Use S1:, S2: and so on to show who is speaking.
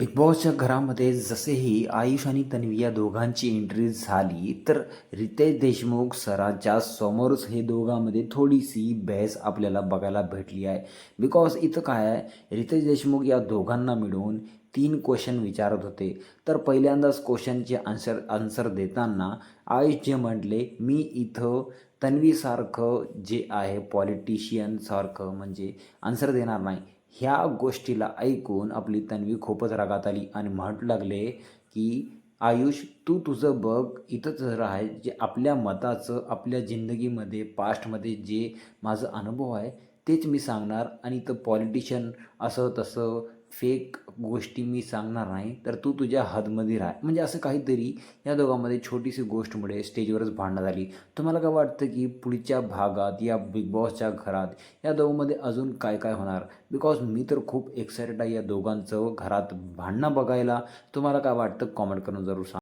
S1: Big बॉसच्या घरामध्ये जसेही आयुष आणि तन्वी या दोघांची एंट्री झाली तर रितेश देशमुख सरांच्या समोरच हे दोघांमध्ये थोडीशी बहस आपल्याला बघायला भेटली आहे. बिकॉज इथं काय आहे? रितेश देशमुख या दोघांना मिळून तीन क्वेश्चन विचारत होते. तर पहिल्यांदाच क्वेश्चनचे आन्सर आन्सर देताना आयुष जे म्हटले मी इथं तन्वीसारखं जे आहे पॉलिटिशियनसारखं म्हणजे आन्सर देणार नाही. ह्या गोष्टीला ऐकून आपली तन्वी खूपच रागात आली आणि म्हणू लागले की आयुष तू तुझं बघ इथंच आहे जे आपल्या मताचं आपल्या जिंदगीमध्ये पास्टमध्ये जे माझं अनुभव आहे तेच मी सांगणार आणि इथं पॉलिटिशियन असं तसं फेक गोष्टी मी सांगणार नाही तर तू तुझ्या हदमध्ये राह. म्हणजे असं काहीतरी या दोघांमध्ये छोटीशी गोष्टमुळे स्टेजवरच भांडणं झाली. तुम्हाला काय वाटतं की पुढच्या भागात या बिग बॉसच्या घरात या दोघांमध्ये अजून काय काय होणार? बिकॉज मी तर खूप एक्सायटेड आहे या दोघांचं घरात भांडणं बघायला. तुम्हाला काय वाटतं? कॉमेंट करून जरूर सांग.